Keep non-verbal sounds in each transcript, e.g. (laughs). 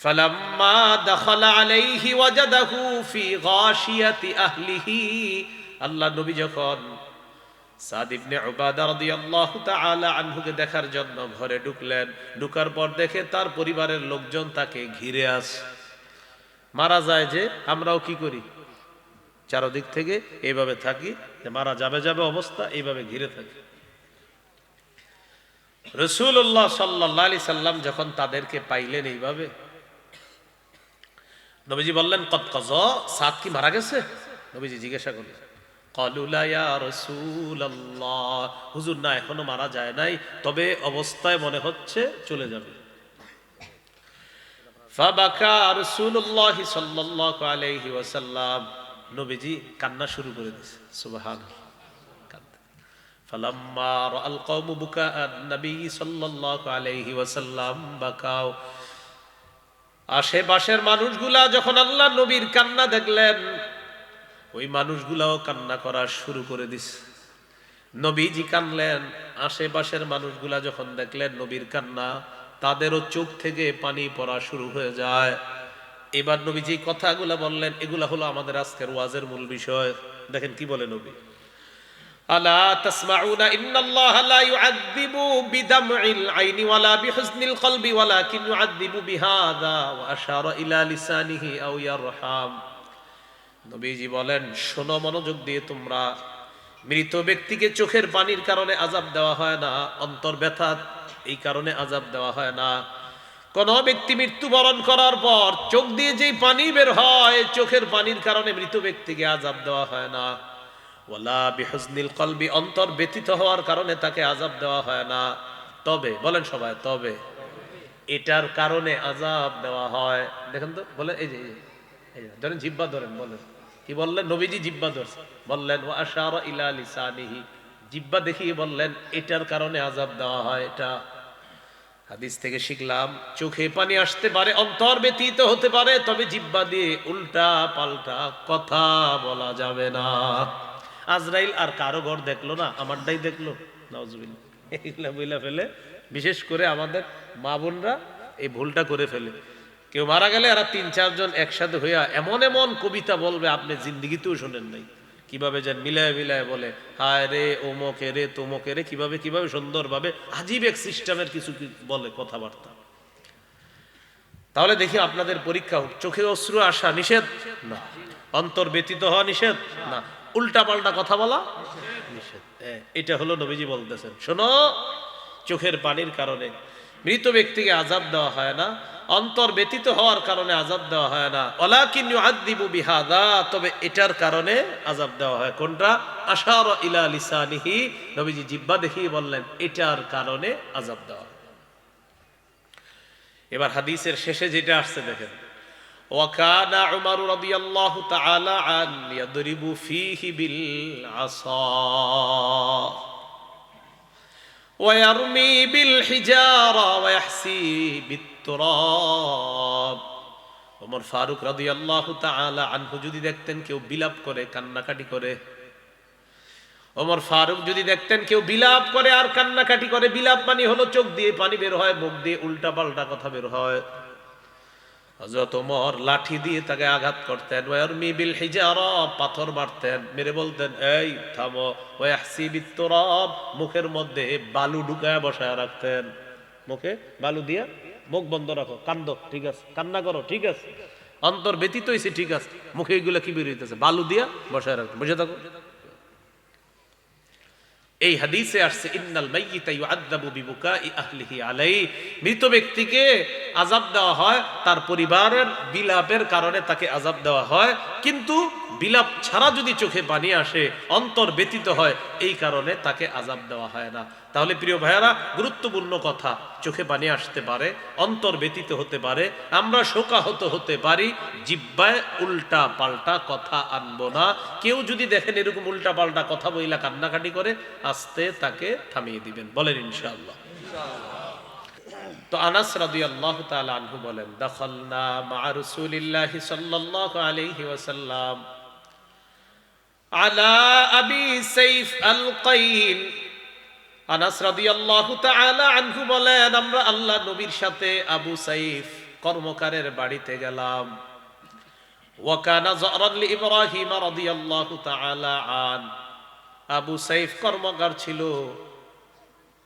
فلما دخل عليه وجده في غاشية أهله আল্লাহ নবী যখন সাদ ইবনে উবাদা রাদিয়াল্লাহু তাআলা আনহুকে দেখার জন্য ঘরে ঢুকলেন ঢুকার পর দেখে তার পরিবারের লোকজন তাকে ঘিরে আস মারা যায় যে আমরাও কি করি চারদিক থেকে এইভাবে থাকি যে মারা যাবে যাবে অবস্থা এইভাবে ঘিরে থাকি রসুল্লাহ সাল্লাহ আলি সাল্লাম যখন তাদেরকে পাইলেন এইভাবে নবীজি বললেন কত কজ সাত কি মারা গেছে নবীজি জিজ্ঞাসা করলেন কলুলা ইয়া রাসূলুল্লাহ হুজুর না এখনো মারা যায় নাই তবে অবস্থায় মনে হচ্ছে চলে যাবে ফাবাকা রাসূলুল্লাহ সাল্লাল্লাহু আলাইহি ওয়াসাল্লাম নবীজি কান্না শুরু করে দিয়েছে সুবহানাল্লাহ فلما راى القوم بكاء النبي صلى الله عليه وسلم بكاو আশেপাশের মানুষগুলা যখন আল্লাহ নবীর কান্না দেখলেন, ওই মানুষগুলাও কান্না করা শুরু করে দিছে। নবীজি কানলেন আশেপাশের মানুষগুলা যখন দেখলেন নবীর কান্না, তাদেরও চোখ থেকে পানি পড়া শুরু হয়ে যায়। এবার নবীজি কথাগুলা বললেন, এগুলা হলো আমাদের আজকের ওয়াজের মূল বিষয়। দেখেন কি বলে নবী? আলা তাসমাউনা, ইন্নাল্লাহা লা ইউআযযিবু বিদামইল আইনি ওয়ালা বিহুজনিল কলবি ওয়ালাকিন ইউআযযিবু বিহাযা ওয়া আশারা ইলা লিসানিহি আও ইয়ারহাম। নবীজি বলেন, শোনো মনোযোগ দিয়ে তোমরা। মৃত ব্যক্তিকে চোখের পানির কারণে আজাব দেওয়া হয় না, অন্তর ব্যথা এই কারণে আজাব দেওয়া হয় না। কোন ব্যক্তি মৃত্যুবরণ করার পর চোখ দিয়ে যেই পানি বের হয়, চোখের পানির কারণে মৃত ব্যক্তিকে আজাব দেওয়া হয় না। ওয়ালা বিহজনিল কলবি অন্তর ব্যতীত হওয়ার কারণে তাকে আজাব দেওয়া হয় না। তবে বলেন সবাই তবে এটার কারণে আজাব দেওয়া হয়। দেখেন তো বলেন এই যে, ধরেন জিব্বা ধরেন বলেন। কি বললেন? নবীজি জিব্বা ধরছে। বললেন ও আশার ইলা লিসানিহি। জিব্বা দেখিয়ে বললেন এটার কারণে আজাব দেওয়া হয় এটা। হাদিস থেকে শিখলাম চোখে পানি আসতে পারে অন্তর ব্যতীত হতে পারে তবে জিব্বা দিয়ে উল্টা পাল্টা কথা বলা যাবে না। আজরাইল আর কারও ঘর দেখল না, আমারটাই দেখল। নজবিল এগুলা বইলা ফেলে, বিশেষ করে আমাদের মা বোনরা এই ভুলটা করে ফেলে। কেউ মারা গেলে আর তিন চারজন একসাথে হইয়া এমন এমন কবিতা বলবে, আপনি জিন্দিগিতেও শোনেন নাই। কীভাবে যেন মিলায় মিলায় বলে, হায় রে ওমকে রে তোমকে রে, কীভাবে কীভাবে সুন্দরভাবে আজীব এক সিস্টেমের কিছু বলে কথাবার্তা। তাহলে দেখি আপনাদের পরীক্ষা চোখে অশ্রু আসা নিষেধ? না। অন্তর ব্যতীত হওয়া নিষেধ? না। উল্টা পাল্টা কথা বলা? নিষেধ। হ্যাঁ, এটা হলো নবীজি বলতেছেন। শোনো চোখের পানির কারণে মৃত ব্যক্তিকে আজাব দেওয়া হয় না অন্তর ব্যতীত হওয়ার কারণে আজাব দেওয়া হয় না। অলা ওলাকিন ইউআদ্দিবু বিহাদা তবে এটার কারণে আজাব দেওয়া হয়। কোনটা? আশার ইলা লিসানিহি। নবীজি জিব্বা দেখিয়ে বললেন এটার কারণে আজাব দেওয়া এবার হাদিসের শেষে যেটা আসছে দেখেন। وكان عمر رضي الله تعالى عنه يضرب فيه بالعصا ويرمي بالحجارة ويحسي بالتراب ওমর ফারুক রাদিয়াল্লাহু তাআলা আনহু যদি দেখতেন কেউ বিলাপ করে কান্নাকাটি করে ওমর ফারুক যদি দেখতেন কেউ বিলাপ করে আর কান্নাকাটি করে বিলাপ পানি হলো চোখ দিয়ে পানি বের হয় মুখ দিয়ে উল্টা পাল্টা কথা বের হয় হযরত ওমর লাঠি দিয়ে তাকে আঘাত করতেন। পাথর মারতেন। মেরে বলতেন, এই, থামো। মুখের মধ্যে বালু ঢুকায় বসায় রাখতেন। মুখে বালু দিয়া মুখ বন্ধ রাখো। কান্দ, ঠিক আছে। কান্না করো, ঠিক আছে। অন্তর ব্যতীত হইছে, ঠিক আছে। মুখে এগুলো কি বের হইতেছে? বালু দিয়া বসায় রাখতেন বুঝে থাকো। এই হাদিসে আসছে, ইন্নাল মাইয়িতা ইউআযাবু বিবুকাই আহলিহি আলাই মৃত ব্যক্তিকে আযাব দেওয়া হয়, তার পরিবারের বিলাপের কারণে তাকে আযাব দেওয়া হয়। কিন্তু বিলাপ ছাড়া যদি চোখে পানি আসে, অন্তর ব্যতীত হয়, এই কারণে তাকে আযাব দেওয়া হয় না। তাহলে প্রিয় ভাইয়ারা, গুরুত্বপূর্ণ কথা, চোখে পানি আসতে পারে, অন্তর ব্যতীত হতে পারে, আমরা শোকাহত হতে পারি, জিব্বায় উল্টা পাল্টা কথা আনব না। কেউ যদি দেখেন এরকম উল্টা পাল্টা কথা বইলা কান্নাকাটি করে, আস্তে তাকে থামিয়ে দিবেন। বলেন ইনশাআল্লাহ। তো আনাস রাদিয়াল্লাহু তাআলা আনহু বলেন, দাখালনা মা রাসূলিল্লাহি সাল্লাল্লাহু আলাইহি ওয়াসাল্লাম আলা আবি সাইফ আল কাইন আনাস রাদিয়াল্লাহু তাআলা আনহু বলেন, আমরা আল্লাহ নবীর সাথে আবু সাইফ কর্মকারের বাড়িতে গেলাম। ওয়াকানা জরান ইব্রাহিম রাদিয়াল্লাহু তাআলা আন। আবু সাইফ কর্মকার ছিল।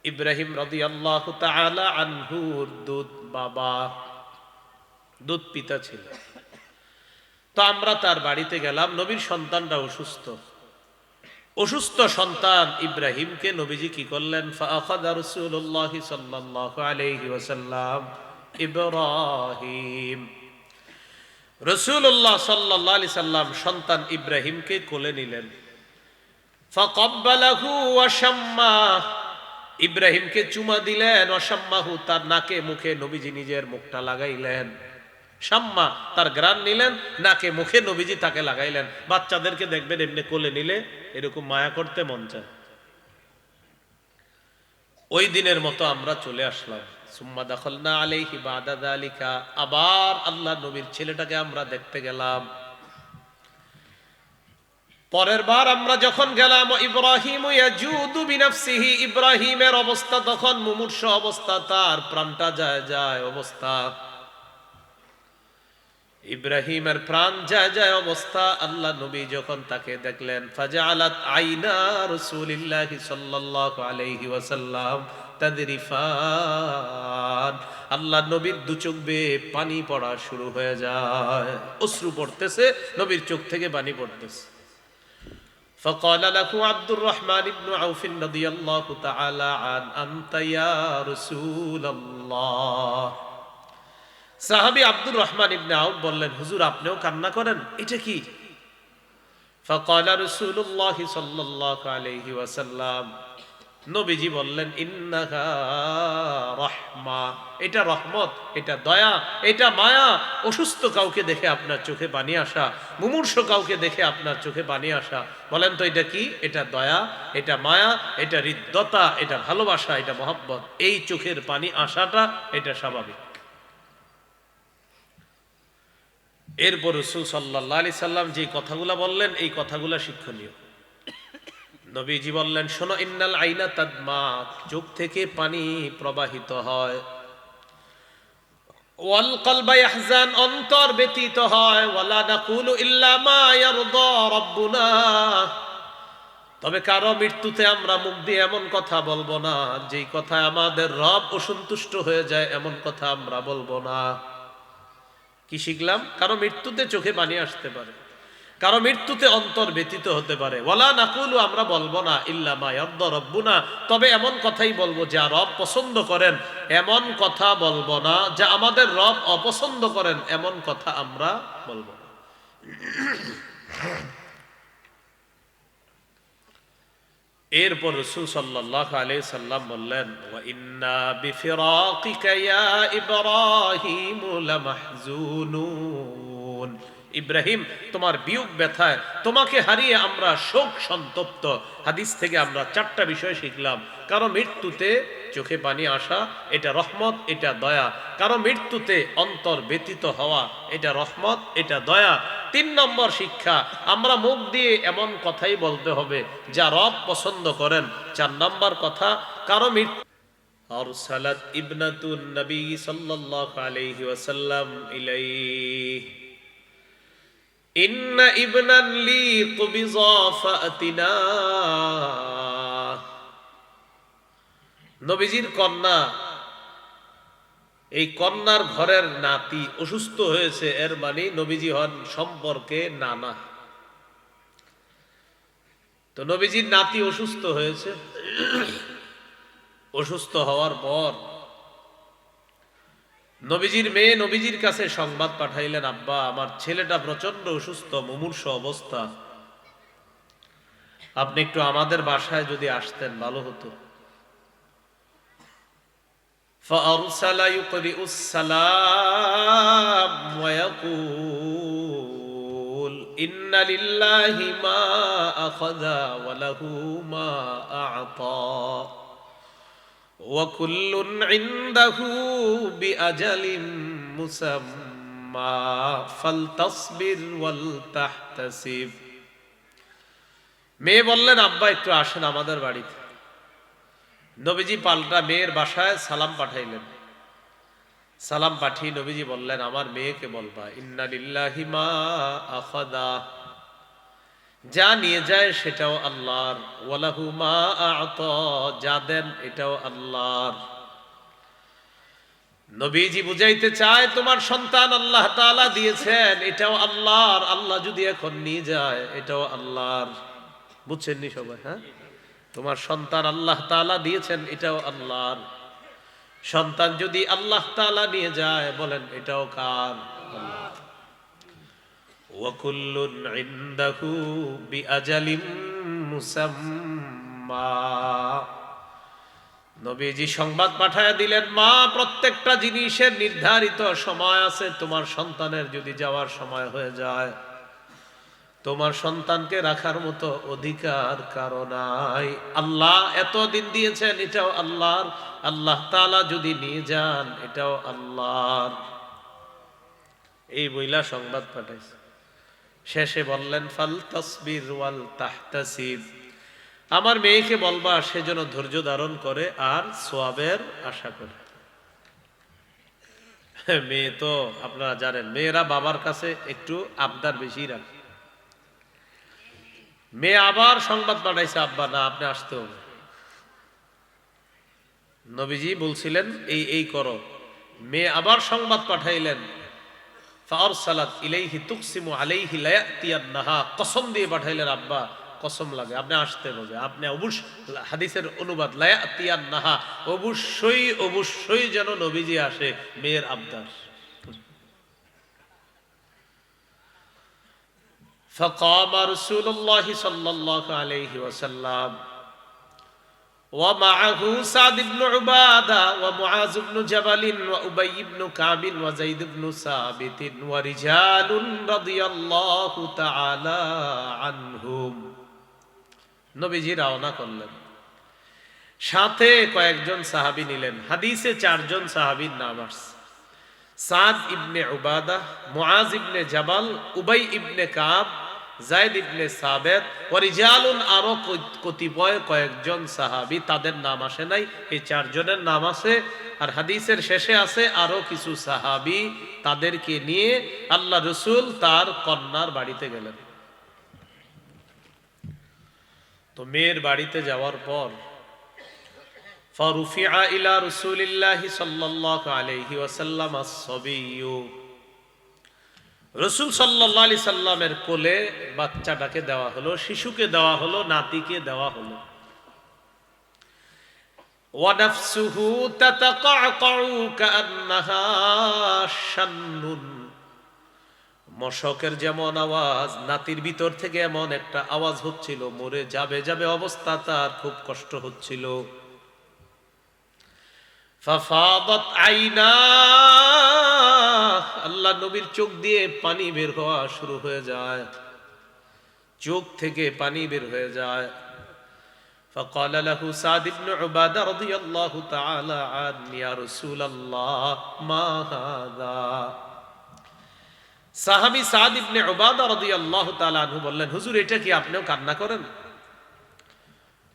ইব্রাহিম রাদিয়াল্লাহু তাআলা আনহুর দুধ বাবা, দুধ পিতা ছিল। তো আমরা তার বাড়িতে গেলাম, নবীর সন্তানটা অসুস্থ। অসুস্থ সন্তান ইব্রাহিমকে নবীজি কি করলেন? আলাইহি সাল্লাম সন্তান ইব্রাহিমকে কোলে নিলেন। ফাকাব্বালাহু ইব্রাহিমকে চুমা দিলেন, অসাম্মাহু তার নাকে, মুখে নবীজি নিজের মুখটা লাগাইলেন। শাম্মা তার গ্রান নিলেন, নাকে, মুখে নবীজি তাকে লাগাইলেন। বাচ্চাদেরকে দেখবেন এমনি কোলে নিলে এরকম মায়া করতে মন চায়। ওই দিনের মতো আমরা চলে আসলাম। সুম্মা দখল না দালিকা, আবার আল্লাহ নবীর ছেলেটাকে আমরা দেখতে গেলাম। পরের বার আমরা যখন গেলাম, ইব্রাহিম ইব্রাহিমের অবস্থা, তখন মুমূর্ষ অবস্থা, তার প্রাণটা যায় যায় অবস্থা। ইব্রাহিমের প্রাণ যায় যায় অবস্থা। আল্লাহ নবী যখন তাকে দেখলেন ফাজালাত আইনা রাসূলিল্লাহ সাল্লাল্লাহু আলাইহি ওয়াসাল্লাম তাদরিফান আল্লাহ নবীর দু চোখ বেয়ে পানি পড়া শুরু হয়ে যায়। অশ্রু পড়তেছে, নবীর চোখ থেকে পানি পড়তেছে। فقال له عبد الرحمن بن عوف رضي الله تعالى عن أنت يا رسول الله সাহাবি আব্দুর রহমান ইবনে আউফ বললেন হুজুর আপনিও কান্না করেন এটা কি فقال رسول الله صلى الله عليه وسلم নবীজি বললেন রহমা। এটা রহমত, এটা দয়া, এটা মায়া। অসুস্থ কাউকে দেখে আপনার চোখে পানি আসা, মুমূর্ষ কাউকে দেখে আপনার চোখে পানি আসা। বলেন তো, এটা কি? এটা দয়া, এটা মায়া, এটা হৃদ্যতা, এটা ভালোবাসা, এটা মহব্বত। এই চোখের পানি আসাটা, এটা স্বাভাবিক। এরপর রসুল সাল্লাহ আলি সাল্লাম যে কথাগুলা বললেন, এই কথাগুলা শিক্ষণীয়। নবীজি বললেন, শোনো, ইন্নাল আইনা তাদমা চোখ থেকে পানি প্রবাহিত হয়। ওয়াল অন্তর ব্যতীত হয়। ওয়ালা তবে কারও মৃত্যুতে আমরা মুখ দিয়ে এমন কথা বলব না, যেই কথা আমাদের রব অসন্তুষ্ট হয়ে যায়, এমন কথা আমরা বলব না। কি শিখলাম? কারও মৃত্যুতে চোখে পানি আসতে পারে। কারও মৃত্যুতে অন্তর ব্যতীত হতে পারে। ওয়ালা নাকুলু, আমরা বলব না, ইল্লা ইল্লামা রব্বুনা। তবে এমন কথাই বলব যা রব পছন্দ করেন। এমন কথা বলব না যা আমাদের রব অপছন্দ করেন। এমন কথা আমরা বলব না। এরপর রসুল সাল্লাহ সাল্লাম বললেন ইন্না বিফিরাকিকা ইয়া ইব্রাহিম ইব্রাহিম তোমার বিয়োগ ব্যথায় তোমাকে হারিয়ে আমরা শোক সন্তপ্ত হাদিস থেকে আমরা চারটা বিষয় শিখলাম কারো মৃত্যুতে চোখে পানি আসা এটা রহমত এটা দয়া কারো মৃত্যুতে অন্তর ব্যতীত হওয়া এটা রহমত এটা দয়া তিন নম্বর শিক্ষা আমরা মুখ দিয়ে এমন কথাই বলতে হবে যা রব পছন্দ করেন চার নম্বর কথা কারো মৃত্যু أرسلت ابنة النبي صلى الله عليه وسلم إليه ইন্না ইবনান লি কবিজা ফাতিনা। নবীজির কন্যা, এই কন্যার ঘরের নাতি অসুস্থ হয়েছে, এর মানে নবীজি হন সম্পর্কে নানা। তো নবীজির নাতি অসুস্থ হয়েছে। অসুস্থ হওয়ার পর নবীজির মেয়ে নবীজির কাছে সংবাদ পাঠাইলেন আব্বা আমার ছেলেটা প্রচন্ড অসুস্থ মুমূর্ষ অবস্থা আপনি একটু আমাদের বাসায় যদি আসতেন ভালো হতো فأرسل يقرئ السلام ويقول إن لله ما أخذ وله ما أعطى وكل عنده بأجل مسمى فلتصبر ولتحتسب মেয়ে বললেন আব্বা একটু আসেন আমাদের বাড়িতে নবীজি পাল্টা মেয়ের বাসায় সালাম পাঠাইলেন সালাম পাঠিয়ে নবীজি বললেন আমার মেয়েকে বলবা ইন্না লিল্লাহি মা আখাদা যা নিয়ে যায় সেটাও আল্লাহর। ওয়ালাহু আত, যা দেন এটাও আল্লাহর। নবীজি বুঝাইতে চায়, তোমার সন্তান আল্লাহ তাআলা দিয়েছেন, এটাও আল্লাহর। আল্লাহ যদি এখন নিয়ে যায়, এটাও আল্লাহর। বুঝছেন নি সবাই হ্যাঁ? তোমার সন্তান আল্লাহ তাআলা দিয়েছেন, এটাও আল্লাহর। সন্তান যদি আল্লাহ তাআলা নিয়ে যায়, বলেন এটাও কার? আল্লাহ وكل عنده بأجل مسمى নবীজি সংবাদ পাঠায় দিলেন মা প্রত্যেকটা জিনিসের নির্ধারিত সময় আছে তোমার সন্তানের যদি যাওয়ার সময় হয়ে যায় তোমার সন্তানকে রাখার মতো অধিকার কারো নাই আল্লাহ এতদিন দিয়েছেন এটাও আল্লাহর আল্লাহ তাআলা যদি নিয়ে যান এটাও আল্লাহর এই বইলা সংবাদ পাঠাইছে শেষে বললেন ফাল তসবির ওয়াল তাহতাসিব। আমার মেয়েকে বলবা, সে যেন ধৈর্য ধারণ করে আর সোয়াবের আশা করে। (laughs) মেয়ে তো, আপনারা জানেন, মেয়েরা বাবার কাছে একটু আবদার বেশি রাখে। মেয়ে আবার সংবাদ পাঠাইছে, আব্বা, না, আপনি আসতে হবে। নবীজি বলছিলেন, এই এই করো। মেয়ে আবার সংবাদ পাঠাইলেন ফারসালাত ইলাইহি তুকসিমু আলাইহি লায়াতিয়ান্নাহা কসম দিয়ে পাঠাইলেন আব্বা কসম লাগে আপনি আসতে হবে আপনি অবশ্য হাদিসের অনুবাদ লায়াতিয়ান্নাহা অবশ্যই অবশ্যই যেন নবীজি আসে মেয়ের আবদার فقام رسول الله صلى الله عليه وسلم ومعه سعد بن عبادة ومعاذ بن جبل وأبي بن كعب وزيد بن ثابت ورجال رضي الله تعالى عنهم নবীজি রওনা করলেন সাথে কয়েকজন সাহাবী নিলেন হাদিসে চারজন সাহাবীর নাম আসছে সাদ ইবনে উবাদা মুআজ ইবনে জাবাল উবাই ইবনে কাব জায়দ ইবনে সাবেদ ওরিজালুন আরও কতিপয় কয়েকজন সাহাবি, তাদের নাম আসে নাই, এই চারজনের নাম আছে। আর হাদিসের শেষে আছে, আরও কিছু সাহাবি তাদেরকে নিয়ে আল্লাহ রসুল তার কন্যার বাড়িতে গেলেন। তো মেয়ের বাড়িতে যাওয়ার পর, ফরুফিয়া ইলা রসুলিল্লাহি সাল্লাল্লাহু আলাইহি ওয়াসাল্লাম আস-সাবিয়্যু রসুল সাল্লা সাল্লামের কোলে বাচ্চাটাকে দেওয়া হলো, শিশুকে দেওয়া হলো, নাতিকে দেওয়া হলো। মশকের যেমন আওয়াজ, নাতির ভিতর থেকে এমন একটা আওয়াজ হচ্ছিল, মরে যাবে যাবে অবস্থা তার খুব কষ্ট হচ্ছিল। আইনা আল্লাহ নবীর চোখ দিয়ে পানি বের হওয়া শুরু হয়ে যায় চোখ থেকে পানি বের হয়ে যায় فقال له سعد بن عبادة رضي الله تعالى عنه يا رسول الله ما هذا সাহাবি সাদ ইবনে উবাদা রাদিয়াল্লাহু তাআলা আনহু বললেন হুজুর এটা কি আপনিও কান্না করেন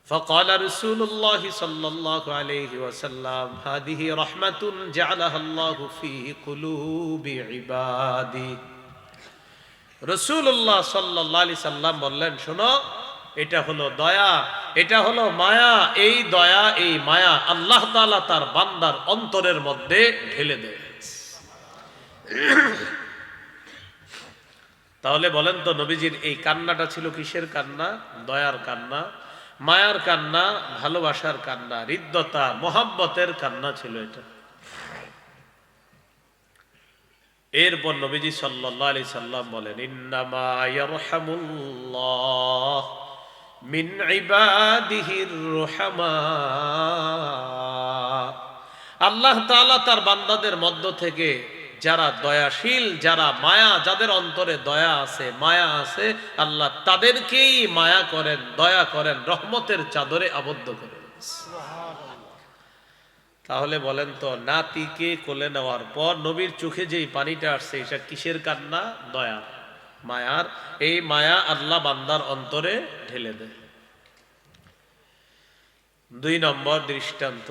فقال رسول الله صلى الله عليه وسلم هذه رحمة جعلها الله في قلوب عبادي রসুল্লাহ সাল্লাহ আলি সাল্লাম বললেন শোনো এটা হলো দয়া এটা হলো মায়া এই দয়া এই মায়া আল্লাহ তাআলা তার বান্দার অন্তরের মধ্যে ঢেলে দেয় তাহলে বলেন তো নবীজির এই কান্নাটা ছিল কিসের কান্না দয়ার কান্না মায়ার কান্না, ভালোবাসার কান্না, হৃদ্যতা, মোহাব্বতের কান্না ছিল এটা। এরপর নবীজি সাল্লাহ আলি সাল্লাম বলেন আল্লাহ তাআলা তার বান্দাদের মধ্য থেকে যারা দয়াশীল, যারা মায়া, যাদের অন্তরে দয়া আছে, মায়া আছে, আল্লাহ তাদেরকেই মায়া করেন, দয়া করেন, রহমতের চাদরে আবদ্ধ করেন তাহলে বলেন তো, নাতিকে কোলে নেওয়ার পর নবীর চোখে যেই পানিটা আসছে, এটা কিসের কান্না? দয়া মায়ার। এই মায়া আল্লাহ বান্দার অন্তরে ঢেলে দেয়। দুই নম্বর দৃষ্টান্ত।